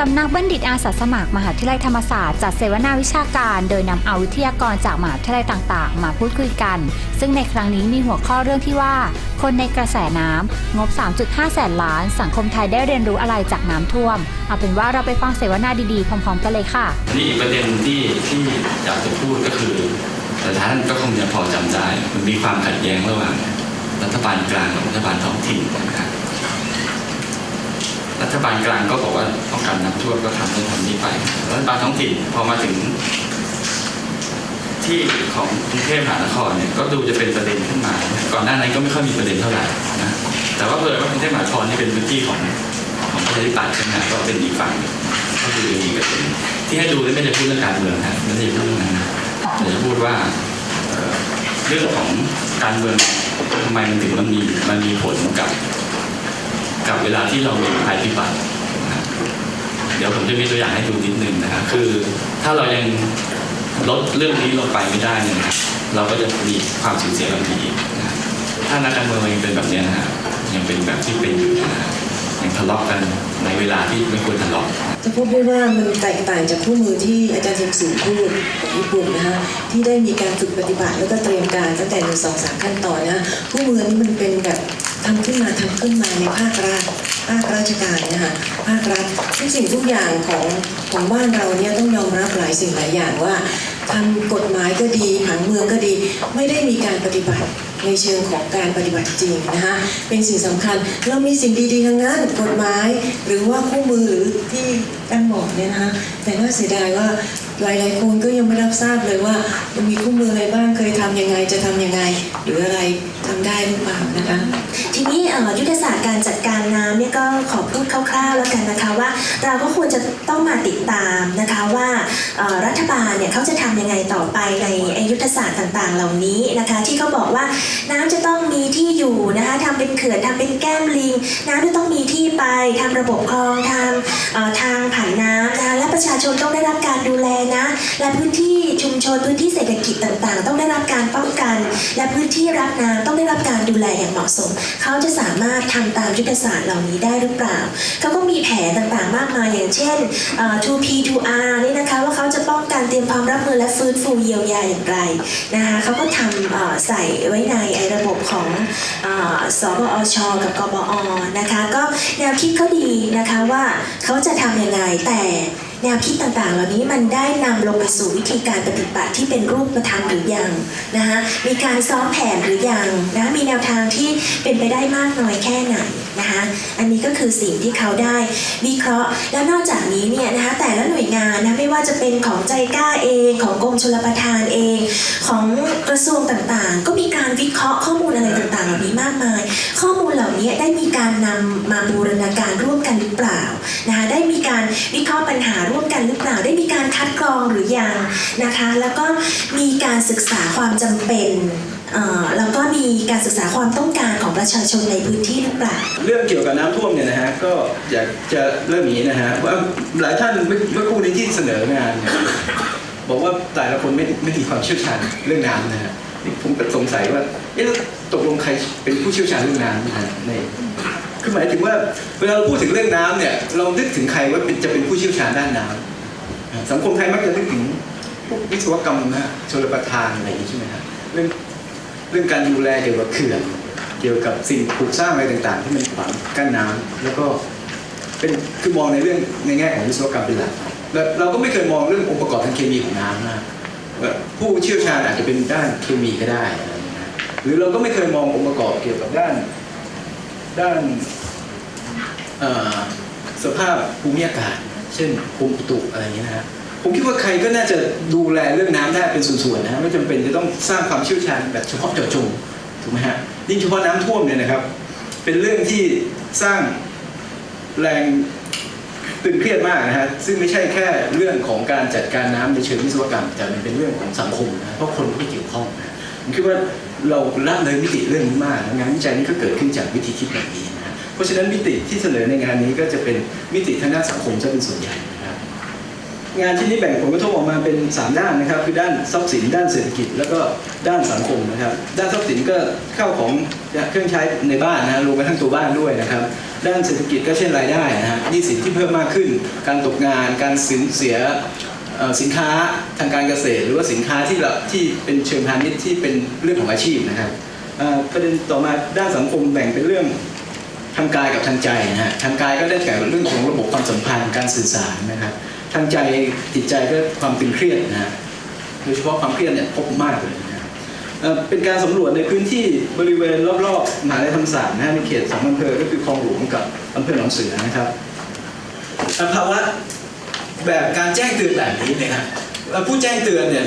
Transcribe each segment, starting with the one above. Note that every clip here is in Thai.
สำนักบัณฑิตอาสาสมัคร มหาวิทยาลัยธรรมศาสตร์จัดเสวนาวิชาการ โดยนำเอาวิทยากรจากมหาวิทยาลัยต่าง ๆ มาพูดคุยกัน ซึ่งในครั้งนี้มีหัวข้อเรื่องที่ว่า คนในกระแสน้ำงบ 3.5 แสนล้าน สังคมไทยได้เรียนรู้อะไรจากน้ำท่วม เอาเป็นว่าเราไปฟังเสวนาดีๆ พร้อม ๆ กันเลยค่ะนนี้อีกประเด็นที่ที่อยากจะพูดก็คือ แต่ท่านก็คงจะพอจำได้มันมีความขัดแย้งระหว่างรัฐบาลกลางกับรัฐบาลท้องถิ่นนะครับ รัฐบาลกลางก็บอกว่าป้องกันน้ำท่วมก็ทำนู่นทำนี่ไปรัฐบาลท้องถิ่นพอมาถึง ที่ของกรุงเทพมหานครเนี่ยก็ดูจะเป็นประเด็นขึ้นมา ก่อนหน้านั้นก็ไม่ค่อยมีประเด็นเท่าไหร่นะแต่ว่าเผอิญว่ากรุงเทพมหานครนี่เป็นพื้นที่ของของประชาธิปัตย์ใช่ไหมก็เป็นอีกฝั่งก็ดูจะมีประเด็นที่ให้ดูนี่ไม่ได้พูดเรื่องการเมืองนะไม่ได้พูดเรื่องนั้นนะแต่จะพูดว่าเรื่องของการเมืองทำไมมันถึงมันมีมันมีผลกับ กับเวลาที่เรามีภัยพิบัติเดี๋ยวผมจะมีตัวอย่างให้ดูนิดนึงนะครับคือถ้าเรายังลดเรื่องนี้ลงไปไม่ได้เนี่ยนะครับเราก็จะมีความสูญเสียแบบนี้อีกนะถ้านักการเมืองยังเป็นแบบนี้นะฮะยังเป็นแบบที่เป็นอยู่นะฮะยังทะเลาะกันในเวลาที่ไม่ควรทะเลาะจะพบได้ว่ามันแตกต่างจากคู่มือที่อาจารย์เทมศรีพูดของญี่ปุ่นนะคะที่ได้มีการฝึกปฏิบัติแล้วก็เตรียมการตั้งแต่หนึ่งสองสามขั้นตอนนะคู่มือนี้มันเป็นแบบ ทำขึ้นมาทำขึ้นมาในภาครัฐภาคราชการนะคะภาครัฐทุกสิ่งทุกอย่างของของบ้านเราเนี่ยต้องยอมรับหลายสิ่งหลายอย่างว่าทำกฎหมายก็ดีผังเมืองก็ดี ไม่ได้มีการปฏิบัติในเชิงของการปฏิบัติจริงนะคะเป็นสิ่งสำคัญเรามีสิ่งดีๆทั้งนั้นกฎหมาย หรือว่าคู่มือหรือที่ตั้งบอกเนี่ยนะคะแต่ว่าเสียดายว่าหลายๆคนก็ยังไม่รับทราบเลยว่ามันมีคู่มืออะไรบ้างเคยทำยังไงจะทำยังไง หรืออะไรทำได้หรือเปล่านะคะ ทีนี้ยุทธศาสตร์การจัดการน้ำเนี่ยก็ขอพูดคร่าวๆแล้วกันนะคะว่า เราก็ควรจะต้องมาติดตามนะคะว่ารัฐบาลเนี่ยเขาจะทำยังไงต่อไปในยุทธศาสตร์ต่างๆ เหล่านี้นะคะ ที่เขาบอกว่าน้ำจะต้องมีที่อยู่นะคะำเป็นเขื่อนทำเป็นแก้มลิงน้ำจะต้องมีที่ไปทำระบบคลองทำเอ่อทางผ่านน้ำนะและประชาชนต้องได้รับการดูแลนะ และพื้นที่ชุมชนพื้นที่เศรษฐกิจต่างๆ ต้องได้รับการป้องกัน และพื้นที่รับน้ำต้องได้รับการดูแลอย่างเหมาะสม เขาจะสามารถทำตามยุทธศาสตร์เหล่านี้ได้หรือเปล่าเขาก็มีแผนต่างๆมากมายอย่างเช่น 2P 2R นี่นะคะว่าเขาจะป้องกันเตรียมความรับมือและฟื้นฟูเยียวยาอย่างไรนะคะเขาก็ทำใส่ไว้ในระบบของอสบอช กับกบอนะคะ ก็แนวคิดเขาดีนะคะว่าเขาจะทำยังไงแต่แนวคิดต่างๆ เหล่านี้มันได้นำลงไปสู่วิธีการปฏิบัติที่เป็นรูปธรรมหรือยังนะคะมีการซ้อมแผนหรือยังนะมีแนวทางที่เป็นไปได้มากน้อยแค่ไหน นะคะอันนี้ก็คือสิ่งที่เขาได้วิเคราะห์ แล้วนอกจากนี้เนี่ยนะคะแต่ละหน่วยงานนะไม่ว่าจะเป็นของใจกล้าเองของกรมชลประทานเอง ของกระทรวงต่างๆ ก็มีการวิเคราะห์ข้อมูลอะไรต่างๆ เหล่านี้มากมาย ข้อมูลเหล่านี้ได้มีการนำมาบูรณาการร่วมกันหรือเปล่านะคะได้มีการวิเคราะห์ปัญหาร่วมกันหรือเปล่า ได้มีการคัดกรองหรือยังนะคะ แล้วก็มีการศึกษาความจำเป็น แล้วก็มีการศึกษาความต้องการของประชาชนในพื้นที่หรือเปล่า เรื่องเกี่ยวกับน้ำท่วมเนี่ยนะฮะก็อยากจะเริ่มอย่างนี้นะฮะว่าหลายท่านเมื่อเมื่อครู่นี้ที่เสนองานเนี่ยบอกว่าแต่ละคนไม่ไม่มีความเชี่ยวชาญเรื่องน้ำนะฮะนี่ผมก็สงสัยว่าเอ๊ะแล้วตกลงใครเป็นผู้เชี่ยวชาญเรื่องน้ำนะฮะในคือหมายถึงว่าเวลาเราพูดถึงเรื่องน้ำเนี่ยเรานึกถึงใครว่าเป็นจะเป็นผู้เชี่ยวชาญด้านน้ำสังคมไทยมักจะนึกถึงพวกวิศวกรรมนะฮะชลประทานอะไรอย่างนี้ใช่ไหมฮะเรื่อง เรื่องการดูแลเกี่ยวกับเขื่อนเกี่ยวกับสิ่งปลูกสร้างอะไรต่างๆ ที่มันขวางกั้นน้ำแล้วก็เป็นคือมองในเรื่องในแง่ของวิศวกรรมเป็นหลักแล้วเราก็ไม่เคยมองเรื่ององค์ประกอบทางเคมีของน้ำนะผู้เชี่ยวชาญอาจจะเป็นด้านเคมีก็ได้นะหรือเราก็ไม่เคยมององค์ประกอบเกี่ยวกับด้าน ด้านสภาพภูมิอากาศ เช่นกรมอุตุอะไรอย่างเงี้นะฮะ ผมคิดว่าใครก็น่าจะดูแลเรื่องน้ำได้เป็นส่วนๆนะฮะไม่จำเป็นจะต้องสร้างความเชี่ยวชาญแบบเฉพาะเจาะจงถูกไหมฮะยิ่งเฉพาะน้ำท่วมเนี่ยนะครับ เป็นเรื่องที่สร้างแรงตึงเครียดมากนะฮะซึ่งไม่ใช่แค่เรื่องของการจัดการน้ำในเชิงวิศวกรรม แต่มันเป็นเรื่องของสังคมนะเพราะคนไม่เกี่ยวข้องนะผมคิดว่าเราละเลยมิติเรื่องนี้มากงานวิจัยนี้ก็เกิดขึ้นจากวิธีคิดแบบนี้นะเพราะฉะนั้นมิติที่เสนอในงานนี้ก็จะเป็นมิติทางด้านสังคมจะเป็นส่วนใหญ่ งานชิ้นนี้แบ่งผลกระทบออกมาเป็น 3 ด้านนะครับ คือด้านทรัพย์สิน ด้านเศรษฐกิจ แล้วก็ด้านสังคมนะครับ ด้านทรัพย์สินก็เข้าของเครื่องใช้ในบ้านนะรวมไปทั้งตัวบ้านด้วยนะครับ ด้านเศรษฐกิจก็เช่นรายได้นะฮะหนี้สินที่เพิ่มมากขึ้น การตกงาน การสูญเสียสินค้าทางการเกษตร หรือว่าสินค้าที่เราที่เป็นเชิงพาณิชย์ที่เป็นเรื่องของอาชีพนะครับประเด็นต่อมาด้านสังคมแบ่งเป็นเรื่องทางกายกับทางใจนะฮะทางกายก็ได้แก่เรื่องของระบบความสัมพันธ์การสื่อสารนะครับ ทางใจจิตใจก็ความตึงเครียดนะฮะโดยเฉพาะความเครียดเนี่ยพบมากเลยนะเป็นการสำรวจในพื้นที่บริเวณรอบๆมหาวิทยาลัยธรรมศาสตร์นะฮะในเขตสองอำเภอก็คือคลองหลวงกับอำเภอหนองเสือนะครับภาวะแบบการแจ้งเตือนแบบนี้นะครา ผู้แจ้งเตือนเนี่ย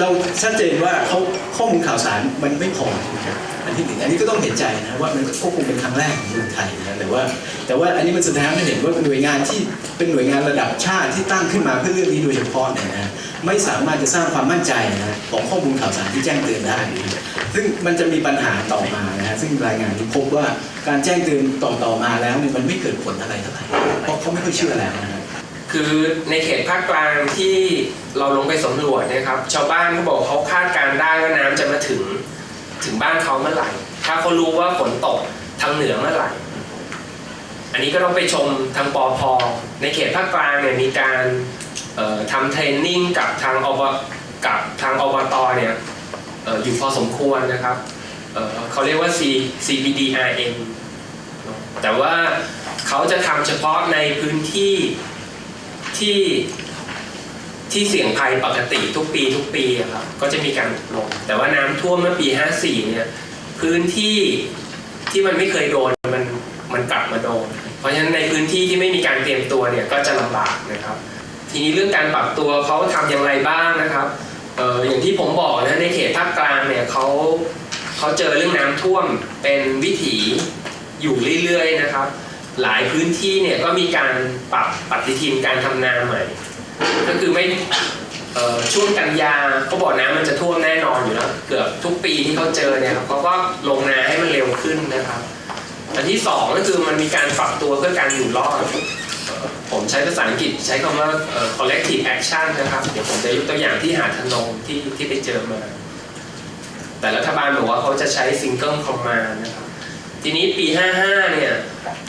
เราชัดเจนว่าเขาข้อมูลข่าวสารมันไม่พอนะครับอันที่หนึ่งอันนี้ก็ต้องเห็นใจนะว่ามันก็คงเป็นครั้งแรกของเมืองไทยนะแต่ว่า แต่ว่าอันนี้มันแสดงให้เห็นว่าหน่วยงานที่เป็นหน่วยงานระดับชาติที่ตั้งขึ้นมาเพื่อเรื่องนี้โดยเฉพาะเนี่ยนะไม่สามารถจะสร้างความมั่นใจนะของข้อมูลข่าวสารที่แจ้งเตือนได้ ซึ่งมันจะมีปัญหาต่อมานะฮะซึ่งรายงานที่พบว่าการแจ้งเตือนต่อต่อๆมาแล้วเนี่ยมันไม่เกิดผลอะไรเท่าไหร่เพราะเขาไม่ค่อยเชื่อแล้วนะ คือในเขตภาคกลางที่เราลงไปสำรวจนะครับ ชาวบ้านเขาบอกเขาคาดการณ์ได้ว่าน้ำจะมาถึงถึงบ้านเขาเมื่อไหร่ ถ้าเขารู้ว่าฝนตกทางเหนือเมื่อไหร่ อันนี้ก็ต้องไปชมทางปอพในเขตภาคกลางเนี่ยมีการทำเทรนนิ่งกับทางอบกับทางอบตเนี่ยอออยู่พอสมควรนะครับเเขาเรียกว่า C CBDRM เนอะแต่ว่าเขาจะทำเฉพาะในพื้นที่ ที่ที่เสี่ยงภัยปกติทุกปีทุกปีครับก็จะมีการลง แต่ว่าน้ำท่วมเมื่อปี 54 เนี่ยพื้นที่ที่มันไม่เคยโดนมันมันกลับมาโดน เพราะฉะนั้นในพื้นที่ที่ไม่มีการเตรียมตัวเนี่ยก็จะลำบากนะครับ ทีนี้เรื่องการปรับตัวเขาทำอย่างไรบ้างนะครับเอออย่างที่ผมบอกนะในเขตภาคกลางเนี่ยเขาเขาเจอเรื่องน้ำท่วมเป็นวิถีอยู่เรื่อยๆนะครับ หลายพื้นที่เนี่ยก็มีการปรับปฏิทินการทำนาใหม่ ก็คือไม่ช่วงกันยาเขาบอกน้ำมันจะท่วมแน่นอนอยู่แล้วเกือบทุกปีที่เขาเจอเนี่ยครับเขาก็ลงนาให้มันเร็วขึ้นนะครับ อันที่สองก็คือมันมีการปรับตัวเพื่อการอยู่รอดผมใช้ภาษาอังกฤษใช้คำว่า collective action นะครับ เดี๋ยวผมจะยกตัวอย่างที่หาดทนงที่ที่ไปเจอมา แต่รัฐบาลบอกว่าเขาจะใช้ single command นะครับ ทีนี้ปี 55 เนี่ย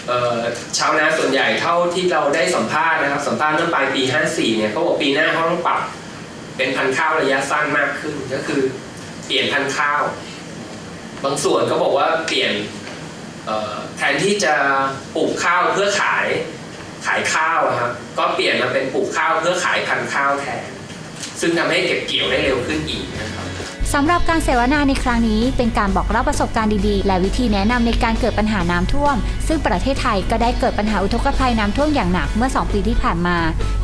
เอ่อชาวนาส่วนใหญ่เท่าที่เราได้สัมภาษณ์นะครับ สัมภาษณ์เมื่อปลายปี 54 เนี่ยเขาบอกปีหน้าเขาต้องปรับเป็นพันธุ์ข้าวระยะสั้นมากขึ้นก็คือเปลี่ยนพันธุ์ข้าว บางส่วนก็บอกว่าเปลี่ยนแทนที่จะปลูกข้าวเพื่อขายขายข้าวอะครับก็เปลี่ยนมาเป็นปลูกข้าวเพื่อขายพันธุ์ข้าวแทน ซึ่งทำให้เก็บเกี่ยวได้เร็วขึ้นอีกนะครับ สำหรับการเสวนาในครั้งนี้ เป็นการบอกเล่าประสบการณ์ดีๆ และวิธีแนะนำในการเกิดปัญหาน้ำท่วม ซึ่งประเทศไทยก็ได้เกิดปัญหาอุทกภัยน้ำท่วมอย่างหนักเมื่อ 2 ปีที่ผ่านมา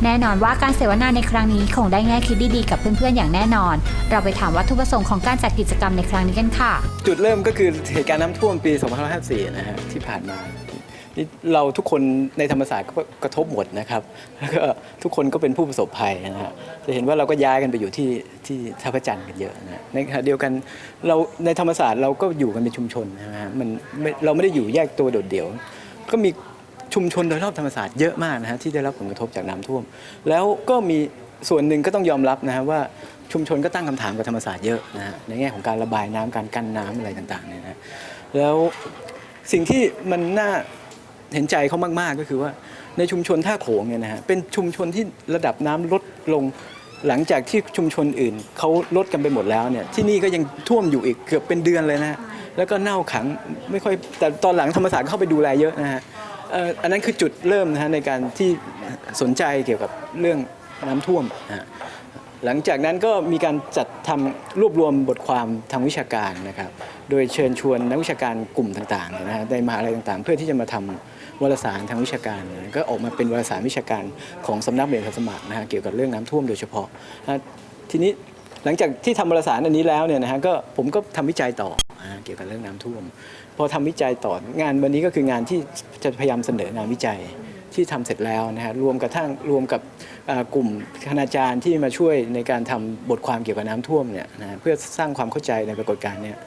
แน่นอนว่าการเสวนาในครั้งนี้คงได้แง่คิดดีๆกับเพื่อนๆอย่างแน่นอน เราไปถามวัตถุประสงค์ของการจัดกิจกรรมในครั้งนี้กันค่ะ จุดเริ่มก็คือเหตุการณ์น้ำท่วมปี 2554 นะฮะที่ผ่านมา นี่เราทุกคนในธรรมศาสตร์ก็กระทบหมดนะครับแล้วก็ทุกคนก็เป็นผู้ประสบภัยนะฮะจะเห็นว่าเราก็ย้ายกันไปอยู่ที่ที่ท่าพระจันทร์กันเยอะนะในขณะเดียวกันเราในธรรมศาสตร์เราก็อยู่กันเป็นชุมชนนะฮะมันไม่เราไม่ได้อยู่แยกตัวโดดเดี่ยว ก็มีชุมชนโดยรอบธรรมศาสตร์เยอะมากนะฮะที่ได้รับผลกระทบจากน้ำท่วม แล้วก็มีส่วนหนึ่งก็ต้องยอมรับนะฮะว่าชุมชนก็ตั้งคำถามกับธรรมศาสตร์เยอะนะฮะในแง่ของการระบายน้ำการกั้นน้ำอะไรต่างๆเนี่ยนะแล้วสิ่งที่มันน่า เห็นใจเขามาก ๆ ก็คือว่าในชุมชนท่าโขงเนี่ยนะฮะเป็นชุมชนที่ระดับน้ำลดลงหลังจากที่ชุมชนอื่นเขาลดกันไปหมดแล้วเนี่ยที่นี่ก็ยังท่วมอยู่อีกเกือบเป็นเดือนเลยนะฮะแล้วก็เน่าขังไม่ค่อยแต่ตอนหลังธรรมศาสตร์เข้าไปดูแลเยอะนะฮะเอ่ออันนั้นคือจุดเริ่มนะฮะในการที่สนใจเกี่ยวกับเรื่องน้ำท่วมนะฮะหลังจากนั้นก็มีการจัดทำรวบรวมบทความทางวิชาการนะครับ โดยเชิญชวนนักวิชาการกลุ่มต่างๆนะฮะในมหาลัยต่างๆ เพื่อที่จะมาทำ วารสารทางวิชาการนะก็ออกมาเป็นวารสารวิชาการของสำนักเรียนสมัครนะฮะเกี่ยวกับเรื่องน้ำท่วมโดยเฉพาะนะทีนี้หลังจากที่ทำวารสารอันนี้แล้วเนี่ยนะฮะก็ผมก็ทำวิจัยต่อเกี่ยวกับเรื่องน้ำท่วม พอทำวิจัยต่องานวันนี้ก็คืองานที่จะพยายามเสนองานวิจัยที่ทำเสร็จแล้วนะฮะรวมกระทั่งรวมกับกลุ่มคณาจารย์ที่มาช่วยในการทำบทความเกี่ยวกับน้ำท่วมเนี่ยนะเพื่อสร้างความเข้าใจในปรากฏการณ์เนี่ย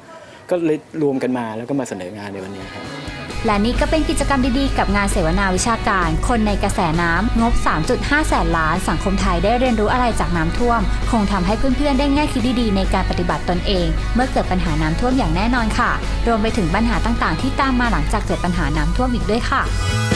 ก็เลยรวมกันมาแล้วก็มาเสนองานในวันนี้ครับ และนี่ก็เป็นกิจกรรมดีๆ กับงานเสวนาวิชาการ คนในกระแสน้ำงบ 3.5 แสนล้าน สังคมไทยได้เรียนรู้อะไรจากน้ำท่วม คงทำให้เพื่อนๆ ได้แง่คิดดีๆ ในการปฏิบัติตนเอง เมื่อเกิดปัญหาน้ำท่วมอย่างแน่นอนค่ะ รวมไปถึงปัญหาต่างๆ ที่ตามมาหลังจากเกิดปัญหาน้ำท่วมอีกด้วยค่ะ